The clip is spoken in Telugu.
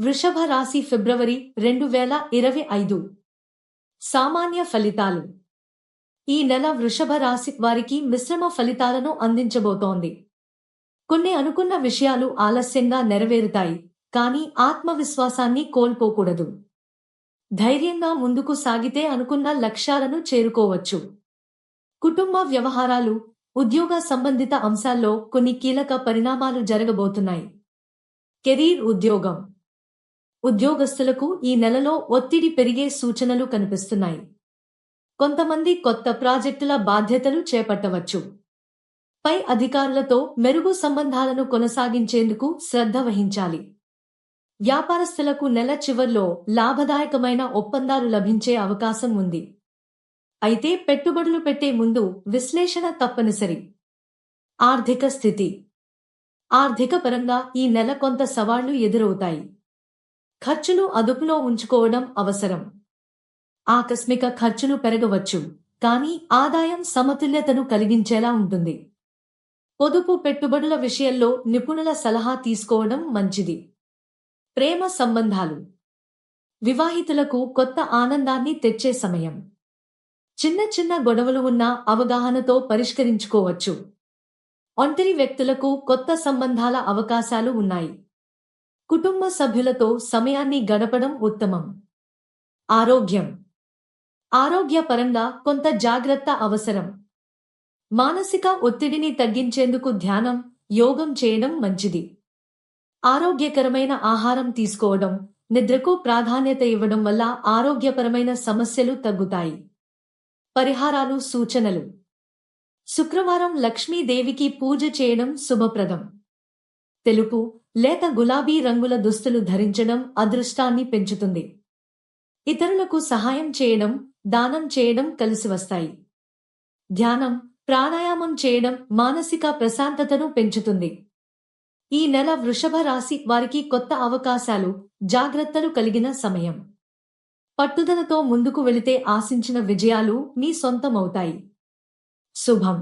వృషభ రాశి ఫిబ్రవరి రెండు వేల ఇరవై ఐదు. సామాన్య ఫలితాలు. ఈ నెల వృషభ రాశి వారికి మిశ్రమ ఫలితాలను అందించబోతోంది. కొన్ని అనుకున్న విషయాలు ఆలస్యంగా నెరవేరుతాయి కానీ ఆత్మవిశ్వాసాన్ని కోల్పోకూడదు. ధైర్యంగా ముందుకు సాగితే అనుకున్న లక్ష్యాలను చేరుకోవచ్చు. కుటుంబ వ్యవహారాలు ఉద్యోగ సంబంధిత అంశాల్లో కొన్ని కీలక పరిణామాలు జరగబోతున్నాయి. కెరీర్ ఉద్యోగం. ఉద్యోగస్తులకు ఈ నెలలో ఒత్తిడి పెరిగే సూచనలు కనిపిస్తున్నాయి. కొంతమంది కొత్త ప్రాజెక్టుల బాధ్యతలు చేపట్టవచ్చు. పై అధికారులతో మెరుగు సంబంధాలను కొనసాగించేందుకు శ్రద్ధ వహించాలి. వ్యాపారస్తులకు నెల చివర్లో లాభదాయకమైన ఒప్పందాలు లభించే అవకాశం ఉంది. అయితే పెట్టుబడులు పెట్టే ముందు విశ్లేషణ తప్పనిసరి. ఆర్థిక స్థితి. ఆర్థికపరంగా ఈ నెల కొంత సవాళ్ళు ఎదురవుతాయి. ఖర్చులు అదుపులో ఉంచుకోవడం అవసరం. ఆకస్మిక ఖర్చులు పెరగవచ్చు కానీ ఆదాయం సమతుల్యతను కలిగించేలా ఉంటుంది. పొదుపు పెట్టుబడుల విషయంలో నిపుణుల సలహా తీసుకోవడం మంచిది. ప్రేమ సంబంధాలు. వివాహితులకు కొత్త ఆనందాన్ని తెచ్చే సమయం. చిన్న చిన్న గొడవలు ఉన్న అవగాహనతో పరిష్కరించుకోవచ్చు. ఒంటరి వ్యక్తులకు కొత్త సంబంధాల అవకాశాలు ఉన్నాయి. కుటుంబ సభ్యులతో సమయాన్ని గడపడం ఉత్తమం. ఆరోగ్యం. ఆరోగ్యపరంగా కొంత జాగ్రత్త అవసరం. మానసిక ఒత్తిడిని తగ్గించేందుకు ధ్యానం యోగం చేయడం మంచిది. ఆరోగ్యకరమైన ఆహారం తీసుకోవడం నిద్రకు ప్రాధాన్యత ఇవ్వడం వల్ల ఆరోగ్యపరమైన సమస్యలు తగ్గుతాయి. పరిహారాలు సూచనలు. శుక్రవారం లక్ష్మీదేవికి పూజ చేయడం శుభప్రదం. తెలుపు లేత గులాబీ రంగుల దుస్తులు ధరించడం అదృష్టాన్ని పెంచుతుంది. ఇతరులకు సహాయం చేయడం దానం చేయడం కలిసి వస్తాయి. ధ్యానం ప్రాణాయామం చేయడం మానసిక ప్రశాంతతను పెంచుతుంది. ఈ నెల వృషభ రాశి వారికి కొత్త అవకాశాలు జాగ్రత్తలు కలిగిన సమయం. పట్టుదలతో ముందుకు వెళితే ఆశించిన విజయాలు మీ సొంతమవుతాయి. శుభం.